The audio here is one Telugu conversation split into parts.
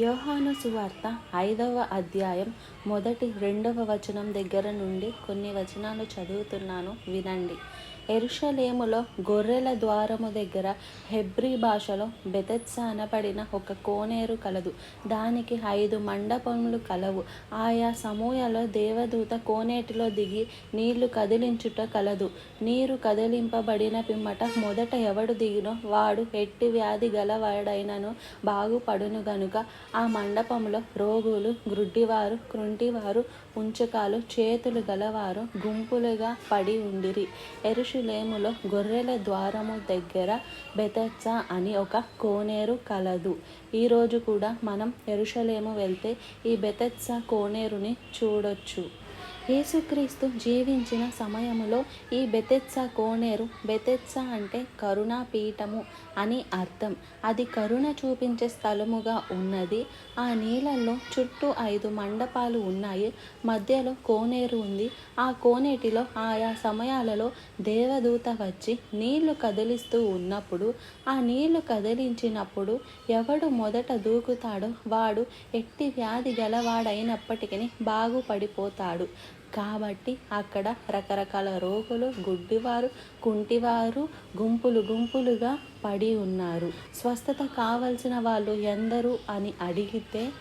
యోహాను సువార్త ఐదవ అధ్యాయం మొదటి రెండవ వచనం దగ్గర నుండి కొన్ని వచనాలు చదువుతున్నాను వినండి. ఎరుషలేములో గొర్రెల ద్వారము దగ్గర హెబ్రీ భాషలో బెతెత్స అనబడిన ఒక కోనేరు కలదు. దానికి ఐదు మండపములు కలవు. ఆయా సమూహలో దేవదూత కోనేటిలో దిగి నీళ్ళు కదిలించుట కలదు. నీరు కదిలింపబడిన పిమ్మట మొదట ఎవడు దిగినో వాడు ఎట్టి వ్యాధి గలవాడైనను బాగుపడును గనుక ఆ మండపంలో రోగులు గ్రుడ్డివారు కృంటివారు ఉంచకాలు చేతులు గలవారు గుంపులుగా పడి ఉండిరి. ఎరుషులేములో గొర్రెల ద్వారము దగ్గర బెతెత్సా అని ఒక కోనేరు కలదు. ఈరోజు కూడా మనం ఎరుషలేము వెళ్తే ఈ బెతెత్సా కోనేరుని చూడొచ్చు. యేసుక్రీస్తు జీవించిన సమయములో ఈ బెతెత్స కోనేరు బెతెత్స అంటే కరుణా పీఠము అని అర్థం. అది కరుణ చూపించే స్థలముగా ఉన్నది. ఆ నీళ్ళల్లో చుట్టూ ఐదు మండపాలు ఉన్నాయి. మధ్యలో కోనేరు ఉంది. ఆ కోనేటిలో ఆయా సమయాలలో దేవదూత వచ్చి నీళ్ళు కదిలిస్తూ ఉన్నప్పుడు ఆ నీళ్ళు కదిలించినప్పుడు ఎవడు మొదట దూకుతాడో వాడు ఎట్టి వ్యాధి గలవాడైనప్పటికీ బాగుపడిపోతాడు. కాబట్టి అక్కడ రకరకాల రోగులు గుడ్డివారు కుంటివారు గుంపులు గుంపులుగా పడి ఉన్నారు. స్వస్థత కావలసిన వాళ్ళు ఎందరు అని అడిగితే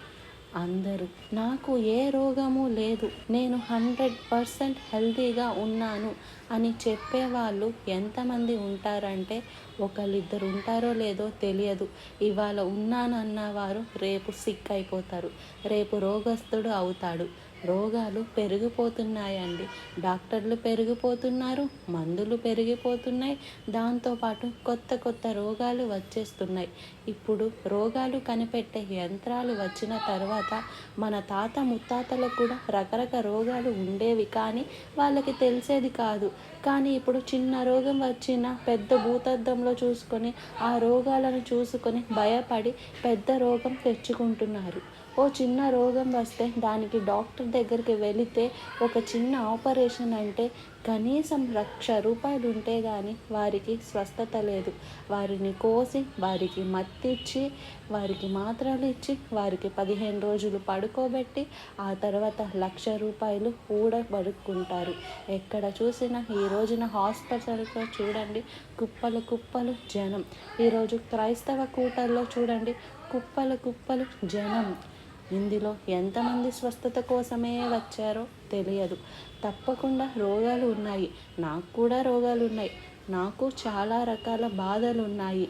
అందరూ నాకు ఏ రోగము లేదు. నేను హండ్రెడ్ పర్సెంట్ హెల్తీగా ఉన్నాను అని చెప్పేవాళ్ళు ఎంతమంది ఉంటారంటే ఒకళ్ళిద్దరు ఉంటారో లేదో తెలియదు. ఇవాళ ఉన్నానన్న వారు రేపు సిక్ అయిపోతారు రేపు రోగస్తుడు అవుతాడు. రోగాలు పెరిగిపోతున్నాయండి. డాక్టర్లు పెరిగిపోతున్నారు మందులు పెరిగిపోతున్నాయి. దాంతోపాటు కొత్త కొత్త రోగాలు వచ్చేస్తున్నాయి. ఇప్పుడు రోగాలు కనిపెట్టే యంత్రాలు వచ్చిన తర్వాత మన తాత ముత్తాతలకు కూడా రకరకాల రోగాలు ఉండేవి కానీ వాళ్ళకి తెలిసేది కాదు. కానీ ఇప్పుడు చిన్న రోగం వచ్చిన పెద్ద భూతద్దంలో చూసుకొని ఆ రోగాలను చూసుకొని భయపడి పెద్ద రోగం తెచ్చుకుంటున్నారు. ఓ చిన్న రోగం వస్తే దానికి డాక్టర్ దగ్గరికి వెళితే ఒక చిన్న ఆపరేషన్ అంటే కనీసం లక్ష రూపాయలు ఉంటే కానీ వారికి స్వస్థత లేదు. వారిని కోసి వారికి మత్తిచ్చి వారికి మాత్రలు ఇచ్చి వారికి పదిహేను రోజులు పడుకోబెట్టి ఆ తర్వాత లక్ష రూపాయలు ఊడబడుకుంటారు ఎక్కడ చూసినా ఈ రోజున హాస్పిటల్తో చూడండి కుప్పలు కుప్పలు జనం. ఈరోజు క్రైస్తవ కూటల్లో చూడండి కుప్పలు కుప్పలు జనం. ఇందులో ఎంతమంది స్వస్థత కోసమే వచ్చారో తెలియదు. తప్పకుండా రోగాలు ఉన్నాయి. నాకు కూడా రోగాలు ఉన్నాయి. నాకు చాలా రకాల బాధలు ఉన్నాయి